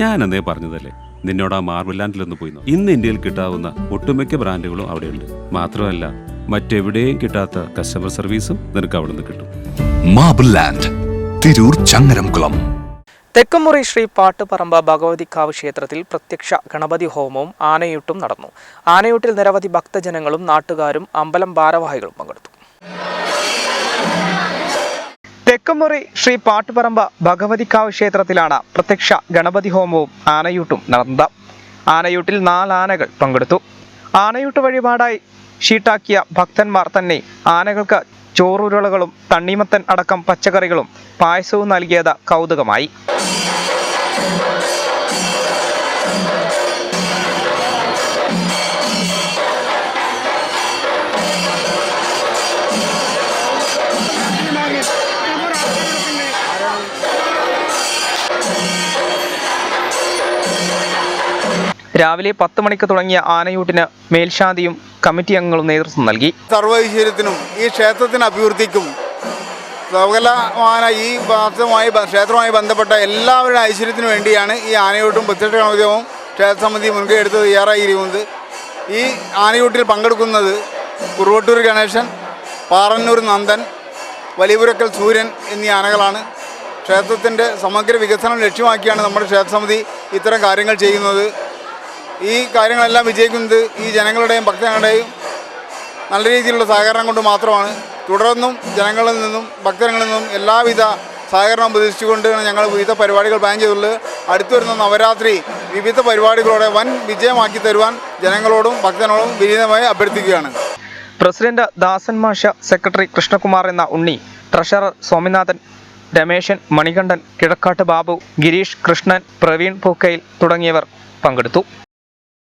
ഞാൻ അന്നേ പറഞ്ഞതല്ലേ? നിന്നോട് ആ മാർബിൾ ലാൻഡിലൊന്ന് പോയി. ഇന്ന് ഇന്ത്യയിൽ കിട്ടാവുന്ന ഒട്ടുമിക്ക ബ്രാൻഡുകളും അവിടെയുണ്ട്. മാത്രമല്ല മറ്റെവിടെയും കിട്ടാത്ത കസ്റ്റമർ സർവീസും നിനക്ക് അവിടെ നിന്ന് കിട്ടും. Marble land Tirur Changaramkulam. തെക്കുമുറി ശ്രീ പാട്ടുപറമ്പ ഭഗവതിക്കാവ് ക്ഷേത്രത്തിൽ പ്രത്യക്ഷ ഗണപതി ഹോമവും ആനയൂട്ടും നടന്നു. ആനയൂട്ടിൽ നിരവധി ഭക്തജനങ്ങളും നാട്ടുകാരും അമ്പലം ഭാരവാഹികളും പങ്കെടുത്തു. തെക്കുമുറി ശ്രീ പാട്ടുപറമ്പ ഭഗവതിക്കാവ് ക്ഷേത്രത്തിലാണ് പ്രത്യക്ഷ ഗണപതി ഹോമവും ആനയൂട്ടും നടന്നത്. ആനയൂട്ടിൽ നാലാനകൾ പങ്കെടുത്തു. ആനയൂട്ട് വഴിപാടായി ഷീട്ടാക്കിയ ഭക്തന്മാർ തന്നെ ആനകൾക്ക് ചോറുരുളകളും തണ്ണിമത്തൻ അടക്കം പച്ചക്കറികളും പായസവും നൽകിയത് കൗതുകമായി. രാവിലെ പത്ത് മണിക്ക് തുടങ്ങിയ ആനയൂട്ടിന് മേൽശാന്തിയും കമ്മിറ്റി അംഗങ്ങളും നേതൃത്വം നൽകി. സർവൈശ്വര്യത്തിനും ഈ ക്ഷേത്രത്തിന് അഭിവൃദ്ധിക്കും സകലമാന ഈ ഭാഗമായി ക്ഷേത്രവുമായി ബന്ധപ്പെട്ട എല്ലാവരുടെ ഐശ്വര്യത്തിനു വേണ്ടിയാണ് ഈ ആനയൂട്ടും പ്രത്യക്ഷ ഗണപതിയും ക്ഷേത്രസമിതി മുൻകൈ എടുത്ത് തയ്യാറായിരിക്കുന്നത്. ഈ ആനയൂട്ടിൽ പങ്കെടുക്കുന്നത് കുറുവട്ടൂർ ഗണേശൻ പാറന്നൂർ നന്ദൻ വലിയപുരക്കൽ സൂര്യൻ എന്നീ ആനകളാണ്. ക്ഷേത്രത്തിന്റെ സമഗ്ര വികസനം ലക്ഷ്യമാക്കിയാണ് നമ്മുടെ ക്ഷേത്രസമിതി ഇത്തരം കാര്യങ്ങൾ ചെയ്യുന്നത്. ഈ കാര്യങ്ങളെല്ലാം വിജയിക്കുന്നത് ഈ ജനങ്ങളുടെയും ഭക്തജനങ്ങളുടെയും നല്ല രീതിയിലുള്ള സഹകരണം കൊണ്ട് മാത്രമാണ്. തുടർന്നും ജനങ്ങളിൽ നിന്നും ഭക്തജനങ്ങളിൽ നിന്നും എല്ലാവിധ സഹകരണം പ്രതീക്ഷിച്ചുകൊണ്ടാണ് ഞങ്ങൾ വിവിധ പരിപാടികൾ പ്ലാൻ ചെയ്തിട്ടുള്ളത് അടുത്തു വരുന്ന നവരാത്രി വിവിധ പരിപാടികളോടെ വൻ വിജയമാക്കി തരുവാൻ ജനങ്ങളോടും ഭക്തനോടും വിനീതമായി അഭ്യർത്ഥിക്കുകയാണ്. പ്രസിഡന്റ് ദാസൻ മാഷ സെക്രട്ടറി കൃഷ്ണകുമാർ എന്ന ഉണ്ണി ട്രഷറർ സ്വാമിനാഥൻ രമേശൻ മണികണ്ഠൻ കിഴക്കാട്ട് ബാബു ഗിരീഷ് കൃഷ്ണൻ പ്രവീൺ പൂക്കയിൽ തുടങ്ങിയവർ പങ്കെടുത്തു.